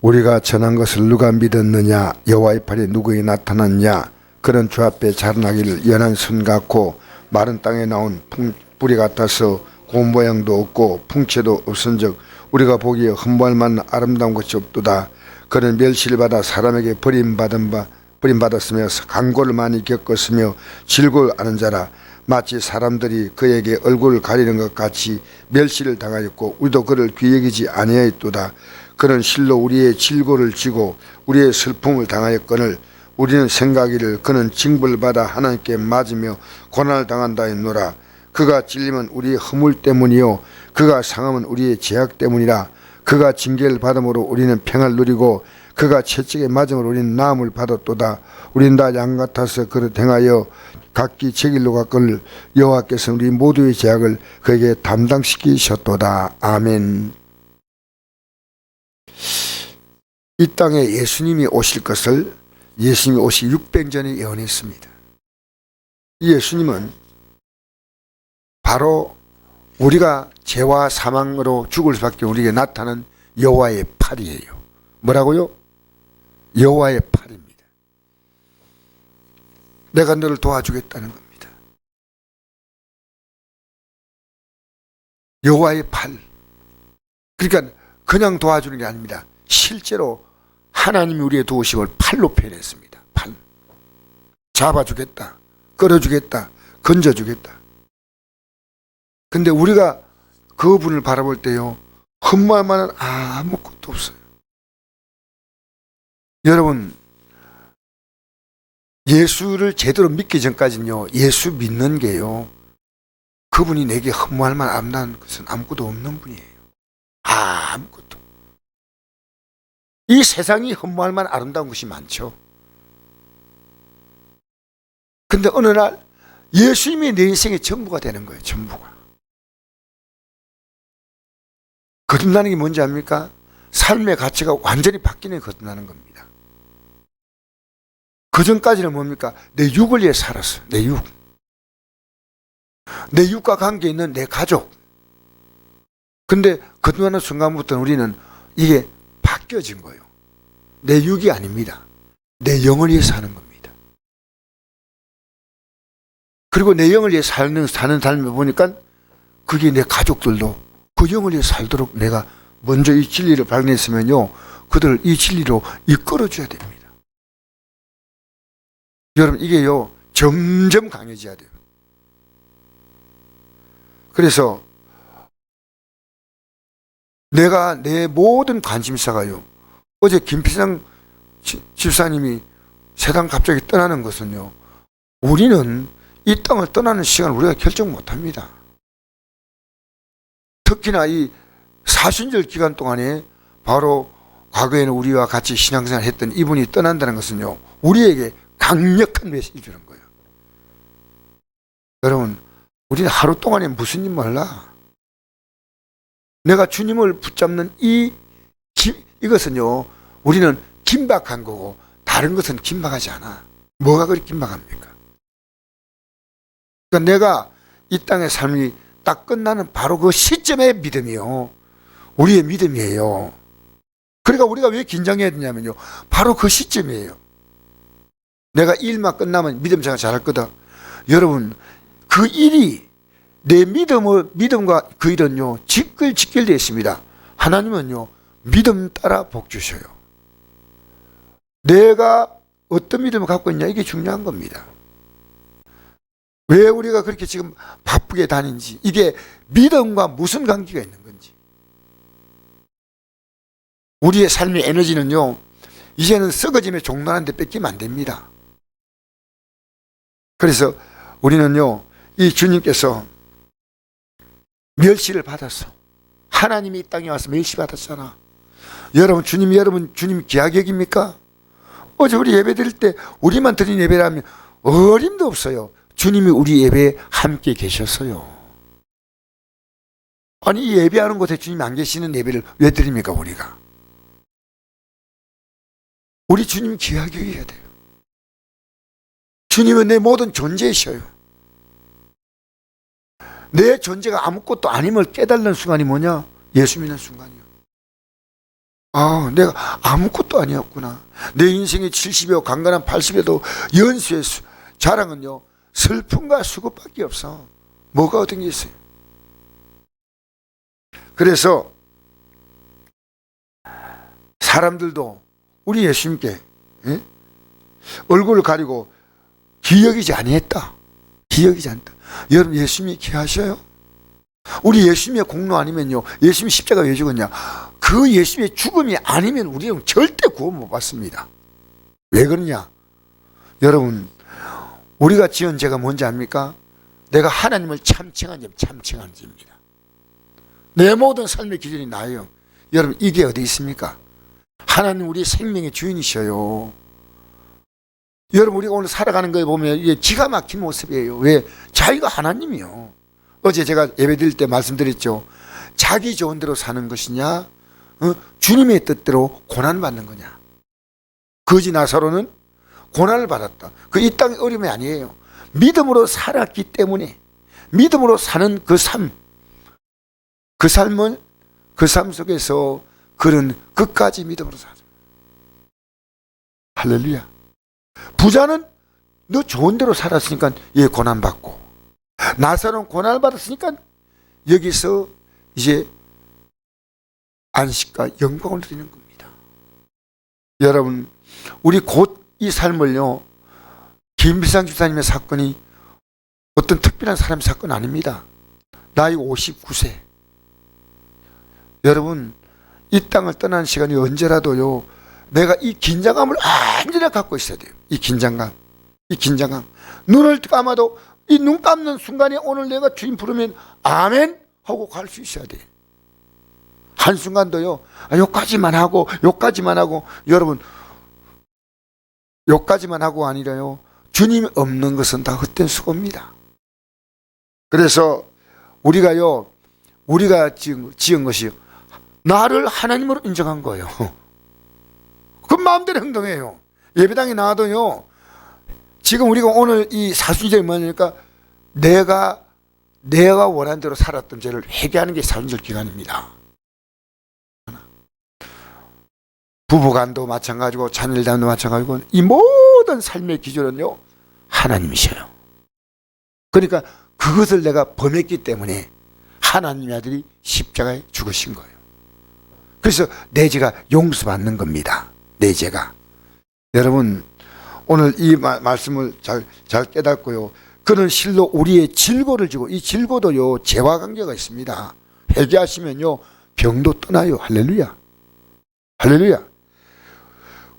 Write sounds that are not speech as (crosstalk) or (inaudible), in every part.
우리가 전한 것을 누가 믿었느냐? 여호와의 팔이 누구에게 나타났냐? 그런 주 앞에 자라나기를 연한 순 같고 마른 땅에 나온 풍, 뿌리 같아서 고운 모양도 없고 풍채도 없은즉 우리가 보기에 흠모할 만한 아름다운 것이 없도다. 그는 멸시를 받아 사람에게 버림받은 바 버림받았으며 강고를 많이 겪었으며 질고를 아는 자라. 마치 사람들이 그에게 얼굴을 가리는 것 같이 멸시를 당하였고 우리도 그를 귀여기지 아니하였도다 그는 실로 우리의 질고를 지고 우리의 슬픔을 당하였거늘 우리는 생각이를 그는 징벌받아 하나님께 맞으며 고난을 당한다 했노라. 그가 찔림은 우리의 허물 때문이요. 그가 상함은 우리의 죄악 때문이라. 그가 징계를 받음으로 우리는 평을 누리고 그가 채찍에 맞음으로 우리는 나음을 받았도다. 우린 다 양 같아서 그를 행하여 각기 제 길로 갔거늘 여호와께서 우리 모두의 죄악을 그에게 담당시키셨도다. 아멘 이 땅에 예수님이 오실 것을 예수님이 오시 600년 전에 예언했습니다. 이 예수님은 바로 우리가 죄와 사망으로 죽을 수밖에 우리에게 나타난 여호와의 팔이에요. 뭐라고요? 여호와의 팔입니다. 내가 너를 도와주겠다는 겁니다. 여호와의 팔. 그러니까 그냥 도와주는 게 아닙니다. 실제로 하나님이 우리의 도우심을 팔로 표현했습니다. 팔. 잡아주겠다. 끌어주겠다. 건져주겠다. 근데 우리가 그분을 바라볼 때요. 흠모할 만한 아무것도 없어요. 여러분, 예수를 제대로 믿기 전까지는요, 예수 믿는 게요, 그분이 내게 흠모할 만한 아름다운 것은 아무것도 없는 분이에요. 아무것도. 이 세상이 흠모할 만한 아름다운 것이 많죠. 근데 어느 날 예수님이 내 인생의 전부가 되는 거예요. 전부가. 거듭나는 게 뭔지 압니까? 삶의 가치가 완전히 바뀌는 게 거듭나는 겁니다. 그 전까지는 뭡니까? 내 육을 위해 살았어. 내 육. 내 육과 관계 있는 내 가족. 근데 거듭나는 순간부터 우리는 이게 바뀌어진 거예요. 내 육이 아닙니다. 내 영을 위해 사는 겁니다. 그리고 내 영을 위해 사는, 사는 삶을 보니까 그게 내 가족들도 그 영을 위해 살도록 내가 먼저 이 진리를 발견했으면요. 그들을 이 진리로 이끌어줘야 됩니다. 여러분, 이게요. 점점 강해져야 돼요. 그래서 내가 내 모든 관심사가요. 어제 김피상 지- 집사님이 세상 갑자기 떠나는 것은요. 우리는 이 땅을 떠나는 시간을 우리가 결정 못 합니다. 특히나 이 사순절 기간 동안에 바로 과거에는 우리와 같이 신앙생활 했던 이분이 떠난다는 것은요. 우리에게 강력한 메시지 주는 거예요. 여러분, 우리는 하루 동안에 무슨 일 몰라. 내가 주님을 붙잡는 이 기- 이것은요. 우리는 긴박한 거고 다른 것은 긴박하지 않아. 뭐가 그리 긴박합니까? 그러니까 내가 이 땅의 삶이 딱 끝나는 바로 그 시점의 믿음이요. 우리의 믿음이에요. 그러니까 우리가 왜 긴장해야 되냐면요. 바로 그 시점이에요. 내가 일만 끝나면 믿음 생활 잘할 거다. 여러분, 그 일이 내 믿음을, 믿음과 그 일은요, 직결, 직결되어 있습니다. 하나님은요, 믿음 따라 복 주셔요. 내가 어떤 믿음을 갖고 있냐, 이게 중요한 겁니다. 왜 우리가 그렇게 지금 바쁘게 다닌지, 이게 믿음과 무슨 관계가 있는 건지. 우리의 삶의 에너지는요, 이제는 썩어짐에 종론한 데 뺏기면 안 됩니다. 그래서 우리는요, 이 주님께서 멸시를 받았어. 하나님이 이 땅에 와서 멸시받았잖아. 여러분, 주님, 여러분, 주님 여깁니까? 어제 우리 예배 드릴 때 우리만 드린 예배라면 어림도 없어요. 주님이 우리 예배에 함께 계셨어요. 아니, 이 예배하는 곳에 주님이 안 계시는 예배를 왜 드립니까, 우리가? 우리 주님 여겨야 돼요. 주님은 내 모든 존재이셔요. 내 존재가 아무것도 아님을 깨달는 순간이 뭐냐? 예수 믿는 순간이요. 아, 내가 아무것도 아니었구나. 내 인생의 70여, 강간한 80여도 연수의 수- 자랑은요, 슬픔과 수고밖에 없어. 뭐가 어떤 게 있어요? 그래서 사람들도 우리 예수님께 예? 얼굴을 가리고 기억이지 아니했다. 기억이지 않다. 여러분 예수님이 기하셔요? 우리 예수님의 공로 아니면요. 예수님 십자가 왜 죽었냐? 그 예수님의 죽음이 아니면 우리는 절대 구원 못 받습니다. 왜 그러냐? 여러분, 우리가 지은 죄가 뭔지 압니까? 내가 하나님을 참칭한 죄, 참칭한 죄입니다. 내 모든 삶의 기준이 나예요. 여러분, 이게 어디 있습니까? 하나님 우리 생명의 주인이셔요. 여러분, 우리가 오늘 살아가는 거에 보면 이게 기가 막힌 모습이에요. 왜? 자기가 하나님이요. 어제 제가 예배 드릴 때 말씀드렸죠. 자기 좋은 대로 사는 것이냐, 어? 주님의 뜻대로 고난 받는 거냐. 거지 나사로는 고난을 받았다. 그 이 땅의 어려움이 아니에요. 믿음으로 살았기 때문에 믿음으로 사는 그 삶, 그 삶은 그 삶 속에서 그는 끝까지 믿음으로 살아. 할렐루야. 부자는 너 좋은 대로 살았으니까 얘 고난 받고 나사로는 고난을 받았으니까 여기서 이제 안식과 영광을 드리는 겁니다. 여러분, 우리 곧 이 삶을요, 김비상 집사님의 사건이 어떤 특별한 사람의 사건 아닙니다. 나이 59세. 여러분, 이 땅을 떠나는 시간이 언제라도요, 내가 이 긴장감을 완전히 갖고 있어야 돼요. 이 긴장감. 이 긴장감. 눈을 감아도 이 눈 감는 순간에 오늘 내가 주님 부르면 아멘 하고 갈 수 있어야 돼. 한순간도요, 아, 요까지만 하고, 요까지만 하고, 여러분, 요까지만 하고 아니라요, 주님 없는 것은 다 헛된 수고입니다. 그래서 우리가요, 우리가 지은, 지은 것이 나를 하나님으로 인정한 거예요. (laughs) 그 마음대로 행동해요. 예배당에 나와도요, 지금 우리가 오늘 이 사순절이 뭐냐니까 내가 내가 원하는 대로 살았던 죄를 회개하는 게 사순절 기간입니다. 부부간도 마찬가지고 자녀들도 마찬가지고 이 모든 삶의 기준은요 하나님이셔요. 그러니까 그것을 내가 범했기 때문에 하나님의 아들이 십자가에 죽으신 거예요. 그래서 내 죄가 용서받는 겁니다. 내 죄가. 여러분 오늘 이 마- 말씀을 잘, 잘 깨닫고요. 그는 실로 우리의 질고를 지고 이 질고도요 죄와 관계가 있습니다. 회개하시면요 병도 떠나요. 할렐루야. 할렐루야.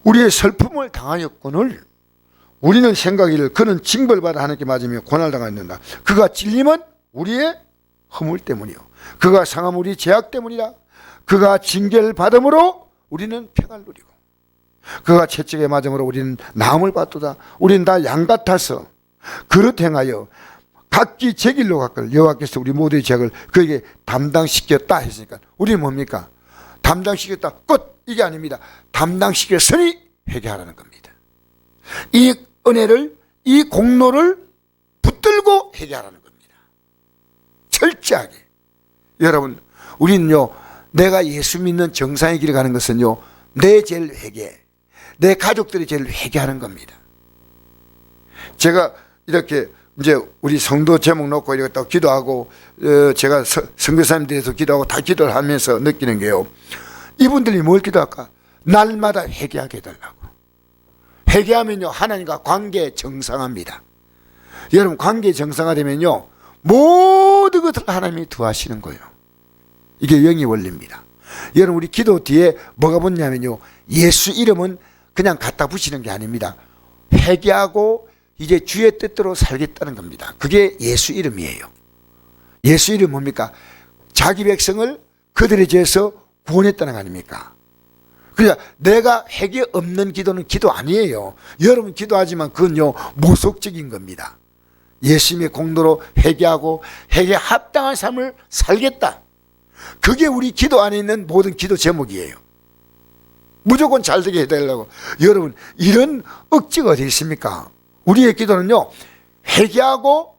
우리의 슬픔을 당하였거늘 우리는 생각이를 그는 징벌받아 하나님께 맞으며 고난을 당하였는다. 그가 찔림은 우리의 허물 때문이요. 그가 상함 우리 죄악 때문이라. 그가 징계를 받음으로 우리는 평안을 누리고 그가 채찍에 맞음으로 우리는 나음을 받도다. 우리는 다 양 같아서 그릇 행하여 각기 제 길로 갔걸 여호와께서 우리 모두의 죄악을 그에게 담당시켰다 했으니까 우리는 뭡니까? 담당시켰다 끝 이게 아닙니다. 담당시켰으니 회개하라는 겁니다. 이 은혜를 이 공로를 붙들고 회개하라는 겁니다. 철저하게 여러분 우리는요 내가 예수 믿는 정상의 길을 가는 것은요 내 죄를 회개 내 가족들의 죄를 회개하는 겁니다. 제가 이렇게 이제 우리 성도 제목 놓고 이렇게 또 기도하고 어, 제가 서- 선교사님들에서 기도하고 다 기도를 하면서 느끼는 게요. 이분들이 뭘 기도할까? 날마다 회개하게 해달라고. 회개하면요 하나님과 관계 정상합니다. 여러분 관계 정상화되면요 모든 것을 하나님이 더하시는 거예요. 이게 영의 원리입니다. 여러분 우리 기도 뒤에 뭐가 붙냐면요 예수 이름은 그냥 갖다 붙이는 게 아닙니다. 회개하고 이제 주의 뜻대로 살겠다는 겁니다. 그게 예수 이름이에요. 예수 이름 뭡니까? 자기 백성을 그들의 죄에서 구원했다는 거 아닙니까? 그러니까 내가 회개 없는 기도는 기도 아니에요. 여러분 기도하지만 그건요 모속적인 겁니다. 예수님의 공로로 회개하고 회개 합당한 삶을 살겠다. 그게 우리 기도 안에 있는 모든 기도 제목이에요. 무조건 잘 되게 해달라고. 여러분 이런 억지가 어디 있습니까? 우리의 기도는요 회개하고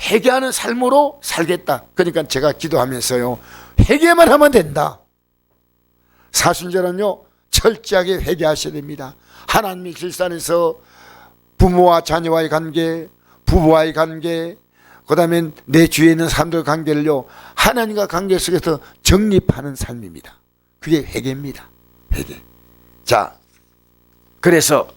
회개하는 삶으로 살겠다. 그러니까 제가 기도하면서요 회개만 하면 된다. 사순절은요 철저하게 회개하셔야 됩니다. 하나님의 길산에서 부모와 자녀와의 관계, 부부와의 관계, 그 다음에 내 주위에 있는 사람들 관계를요 하나님과 관계 속에서 정립하는 삶입니다. 그게 회개입니다. 회개. 자, 그래서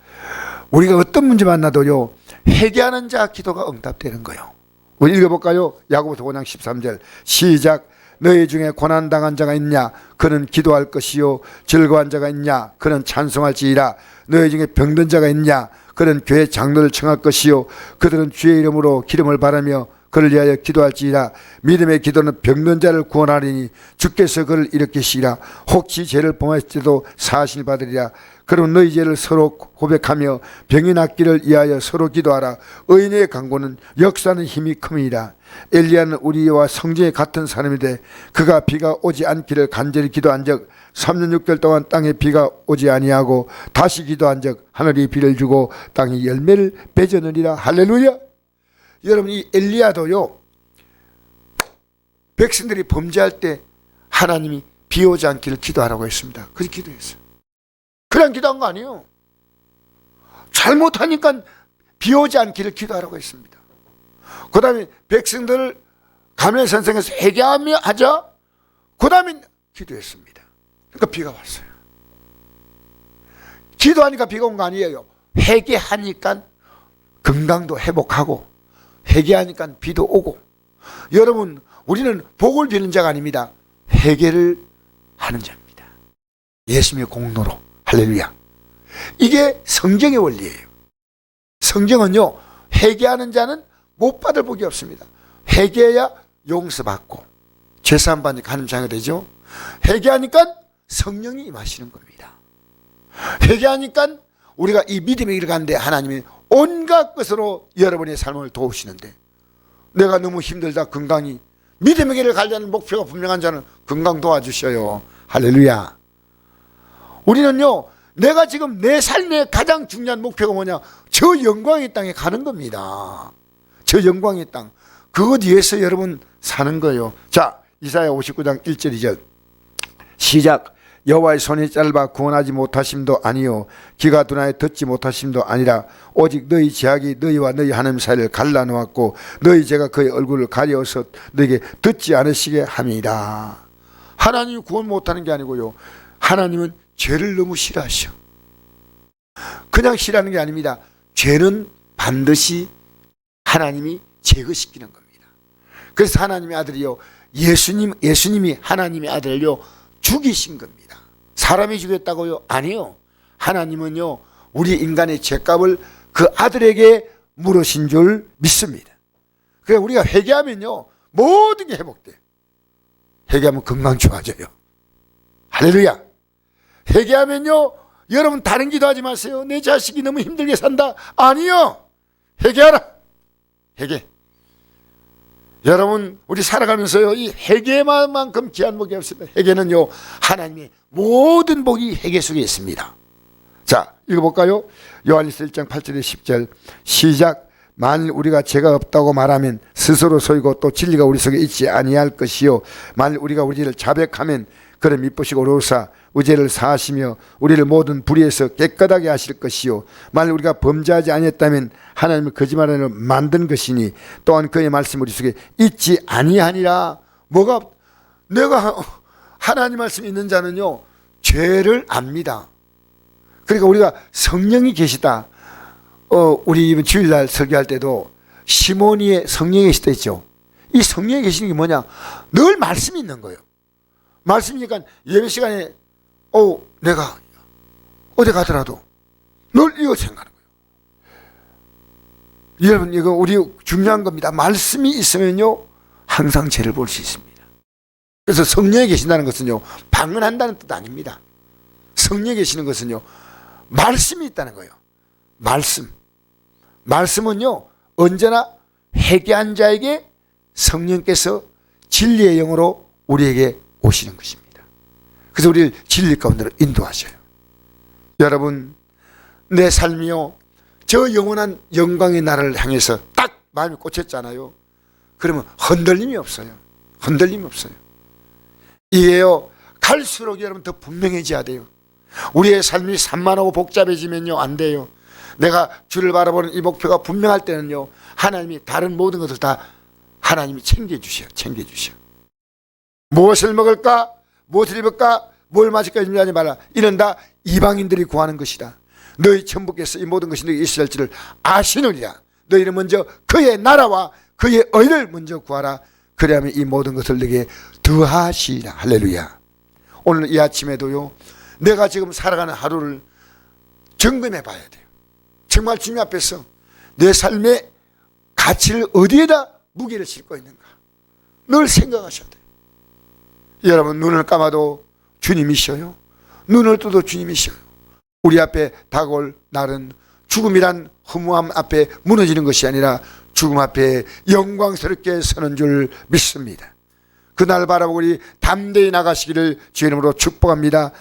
우리가 어떤 문제 만나도요 회개하는 자 기도가 응답되는 거예요. 우리 읽어볼까요? 야고보서 5장 13절. 시작. 너희 중에 고난 당한 자가 있냐? 그는 기도할 것이요 즐거운 자가 있냐? 그는 찬송할지이라. 너희 중에 병든 자가 있냐? 그는 교회 장로를 청할 것이요 그들은 주의 이름으로 기름을 바라며 그를 위하여 기도할지이라. 믿음의 기도는 병든 자를 구원하리니 주께서 그를 일으키시리라. 혹시 죄를 범했을 때도 사실 받으리라. 그럼 너희 죄를 서로 고백하며 병이 낫기를 위하여 서로 기도하라. 의인의 강고는 역사는 힘이 큼이라 엘리야는 우리와 성전에 같은 사람인데 그가 비가 오지 않기를 간절히 기도한 적 3년 6개월 동안 땅에 비가 오지 아니하고 다시 기도한 적 하늘이 비를 주고 땅이 열매를 맺어느니라. 할렐루야 여러분 이 엘리야도요 백성들이 범죄할 때 하나님이 비 오지 않기를 기도하라고 했습니다. 그렇게 기도했어요. 그냥 기도한 거 아니에요. 잘못하니까 비 오지 않기를 기도하라고 했습니다. 그 다음에 백성들을 가면 선생에서 회개하며 하자. 그 다음에 기도했습니다. 그러니까 비가 왔어요. 기도하니까 비가 온 거 아니에요. 회개하니까 건강도 회복하고 회개하니까 비도 오고 여러분 우리는 복을 비는 자가 아닙니다. 회개를 하는 자입니다. 예수님의 공로로 할렐루야. 이게 성경의 원리예요. 성경은요 회개하는 자는 못 받을 복이 없습니다. 회개해야 용서받고 죄사함 받으니까 하는 자가 되죠. 회개하니까 성령이 임하시는 겁니다. 회개하니까 우리가 이 믿음의 길을 가는데 하나님이 온갖 것으로 여러분의 삶을 도우시는데 내가 너무 힘들다 건강이 믿음의 길을 가려는 목표가 분명한 자는 건강 도와주셔요. 할렐루야. 우리는요 내가 지금 내 삶의 가장 중요한 목표가 뭐냐 저 영광의 땅에 가는 겁니다. 저 영광의 땅 그것 위해서 여러분 사는 거예요. 자 이사야 59장 1절 2절 시작 여호와의 손이 짧아 구원하지 못하심도 아니요 귀가 둔하여 듣지 못하심도 아니라 오직 너희 제약이 너희와 너희 하나님 사이를 갈라 놓았고 너희 죄가 그의 얼굴을 가려서 너에게 듣지 않으시게 함이다 하나님이 구원 못하는 게 아니고요 하나님은 죄를 너무 싫어하셔. 그냥 싫어하는 게 아닙니다. 죄는 반드시 하나님이 제거시키는 겁니다. 그래서 하나님의 아들이요 예수님 예수님이 하나님의 아들을요 죽이신 겁니다. 사람이 죽였다고요? 아니요. 하나님은요, 우리 인간의 죄값을 그 아들에게 물으신 줄 믿습니다. 그래 우리가 회개하면요, 모든 게 회복돼. 회개하면 건강 좋아져요. 할렐루야. 회개하면요, 여러분 다른 기도하지 마세요. 내 자식이 너무 힘들게 산다. 아니요. 회개하라. 회개. 여러분 우리 살아가면서요 이 회개만큼 귀한 복이 없습니다. 회개는요 하나님의 모든 복이 회개 속에 있습니다. 자 읽어볼까요? 요한일서 1장 8절에 10절 시작 만일 우리가 죄가 없다고 말하면 스스로 소이고 또 진리가 우리 속에 있지 아니할 것이요 만일 우리가 우리를 자백하면 그를 미쁘시고 오로사 우죄를 사하시며 우리를 모든 불의에서 깨끗하게 하실 것이요. 만일 우리가 범죄하지 아니했다면 하나님을 거짓말하는 만든 것이니 또한 그의 말씀 우리 속에 있지 아니하니라. 뭐가 내가 하나님 말씀 있는 자는요 죄를 압니다. 그러니까 우리가 성령이 계시다. 어 우리 이번 주일날 설교할 때도 시모니의 성령이 계시다 했죠. 이 성령이 계시는 게 뭐냐? 늘 말씀이 있는 거예요 말씀이니까 예배 시간에 어 내가 어디 가더라도 늘 이거 생각하는 거예요. 여러분 이거 우리 중요한 겁니다. 말씀이 있으면요 항상 죄를 볼 수 있습니다. 그래서 성령에 계신다는 것은요 방문한다는 뜻 아닙니다. 성령에 계시는 것은요 말씀이 있다는 거예요. 말씀. 말씀은요 언제나 회개한 자에게 성령께서 진리의 영으로 우리에게 오시는 것입니다. 그래서 우리를 진리 가운데로 인도하셔요. 여러분, 내 삶이요, 저 영원한 영광의 나라를 향해서 딱 마음이 꽂혔잖아요. 그러면 흔들림이 없어요. 흔들림이 없어요. 이게요, 갈수록 여러분 더 분명해져야 돼요. 우리의 삶이 산만하고 복잡해지면요 안 돼요. 내가 주를 바라보는 이 목표가 분명할 때는요 하나님이 다른 모든 것을 다 하나님이 챙겨주셔 챙겨주셔. 무엇을 먹을까? 무엇을 입을까? 뭘 마실까? 준비하지 마라. 이는 다 이방인들이 구하는 것이다. 너희 천부께서 이 모든 것이 너희 있어야 할지를 아시느니라. 너희는 먼저 그의 나라와 그의 의를 먼저 구하라. 그리하면 이 모든 것을 너에게 더하시리라. 할렐루야. 오늘 이 아침에도요. 내가 지금 살아가는 하루를 점검해 봐야 돼요. 정말 주님 앞에서 내 삶의 가치를 어디에다 무게를 싣고 있는가. 늘 생각하셔야 돼요. 여러분 눈을 감아도 주님이셔요. 눈을 떠도 주님이셔요. 우리 앞에 다가올 날은 죽음이란 허무함 앞에 무너지는 것이 아니라 죽음 앞에 영광스럽게 서는 줄 믿습니다. 그날 바라보고 담대히 나가시기를 주의 이름으로 축복합니다.